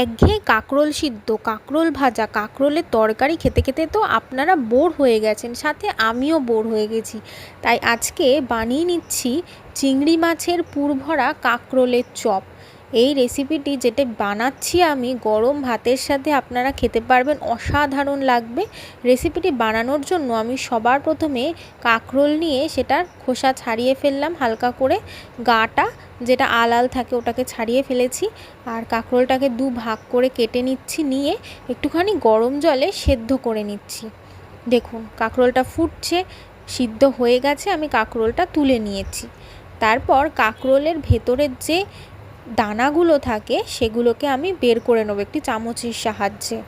একঘেয়ে কাঁকরোল সিদ্ধ, কাঁকরোল ভাজা, কাঁকরোলের তরকারি খেতে খেতে তো আপনারা বোর হয়ে গেছেন, সাথে আমিও বোর হয়ে গেছি। তাই আজকে বানিয়ে নিচ্ছি চিংড়ি মাছের পুরভরা কাঁকরোলের চপ। এই রেসিপিটি যেটা বানাচ্ছি আমি গরম ভাতের সাথে আপনারা খেতে পারবেন, অসাধারণ লাগবে। রেসিপিটি বানানোর জন্য আমি সবার প্রথমে কাঁকরোল নিয়ে সেটার খোসা ছাড়িয়ে ফেললাম হালকা করে। গাটা যেটা আলাল থাকে ওটাকে ছাড়িয়ে ফেলেছি আর কাঁকরোলটাকে দু ভাগ করে কেটে নিচ্ছি, নিয়ে একটুখানি গরম জলে সেদ্ধ করে নিচ্ছি। দেখুন কাঁকরোলটা ফুটছে, সিদ্ধ হয়ে গেছে, আমি কাঁকরোলটা তুলে নিয়েছি। তারপর কাঁকরোলের ভেতরের যে দানাগুলো থাকে, সেগুলোকে আমি বের করে নেব একটি চামচের সাহায্যে।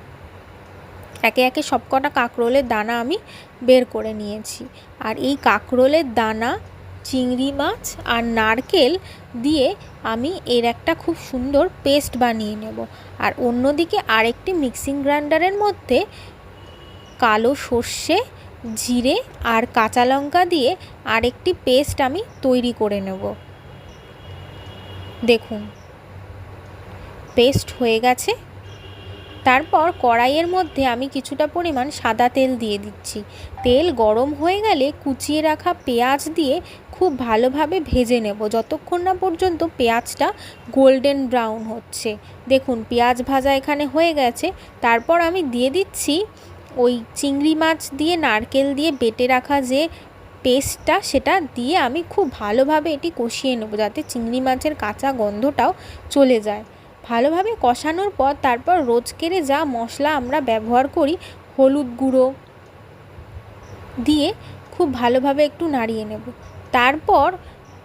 একে একে সবকটা কাঁকরোলের দানা আমি বের করে নিয়েছি। আর এই কাঁকরোলের দানা, চিংড়ি মাছ আর নারকেল দিয়ে আমি এর একটা খুব সুন্দর পেস্ট বানিয়ে নেব। আর অন্যদিকে আরেকটি মিক্সিং গ্রাইন্ডারের মধ্যে কালো সর্ষে, জিরে আর কাঁচা লঙ্কা দিয়ে আরেকটি পেস্ট আমি তৈরি করে নেব। দেখুন। পেস্ট হয়ে গেছে। তারপর কড়াইয়ের মধ্যে আমি কিছুটা পরিমাণ সাদা তেল দিয়ে দিচ্ছি। তেল গরম হয়ে গেলে কুচিয়ে রাখা পেঁয়াজ দিয়ে খুব ভালোভাবে ভেজে নেব। যতক্ষণ না পর্যন্ত পেঁয়াজটা গোল্ডেন ব্রাউন হচ্ছে। দেখুন, পেঁয়াজ ভাজা এখানে হয়ে গেছে। তারপর আমি দিয়ে দিচ্ছি ওই চিংড়ি মাছ দিয়ে নারকেল দিয়ে বেটে রাখা যে পেস্টটা সেটা দিয়ে আমি খুব ভালোভাবে এটি কষিয়ে নেব যাতে চিংড়ি মাছের কাঁচা গন্ধটাও চলে যায়। ভালোভাবে কষানোর পর তারপর রোজকেরে যা মশলা আমরা ব্যবহার করি, হলুদ গুঁড়ো দিয়ে খুব ভালোভাবে একটু নাড়িয়ে নেব। তারপর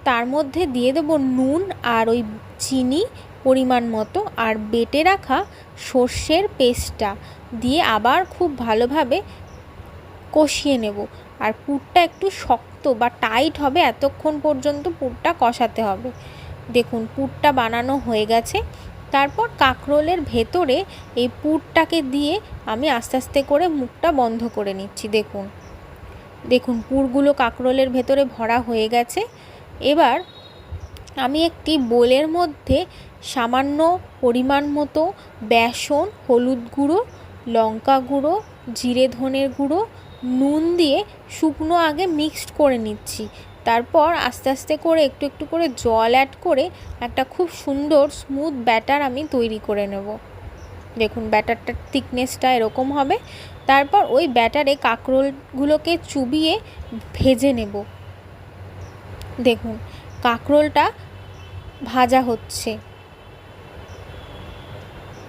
তার মধ্যে দিয়ে দেবো নুন আর ওই চিনি পরিমাণ মতো আর বেটে রাখা সর্ষের পেস্টটা দিয়ে আবার খুব ভালোভাবে কষিয়ে নেব। আর পুরটা একটু শক্ত বা টাইট হবে, এতক্ষণ পর্যন্ত পুরটা কষাতে হবে। দেখুন, পুরটা বানানো হয়ে গেছে। তারপর কাঁকরোলের ভেতরে এই পুরটাকে দিয়ে আমি আস্তে আস্তে করে মুখটা বন্ধ করে নিচ্ছি, দেখুন। দেখুন, পুরগুলো কাঁকরোলের ভেতরে ভরা হয়ে গেছে। এবার আমি একটি বোলের মধ্যে সামান্য পরিমাণ মতো বেসন, হলুদ গুঁড়ো, লঙ্কা গুঁড়ো, জিরে ধনের গুঁড়ো নুন দিয়ে শুকনো আগে মিক্সড করে নিচ্ছি। তারপর আস্তে আস্তে করে একটু একটু করে জল অ্যাড করে একটা খুব সুন্দর স্মুথ ব্যাটার আমি তৈরি করে নেব। দেখুন ব্যাটারটার থিকনেসটা এরকম হবে। তারপর ওই ব্যাটারে কাঁকরোলগুলোকে চুবিয়ে ভেজে নেব। দেখুন, কাঁকরোলটা ভাজা হচ্ছে।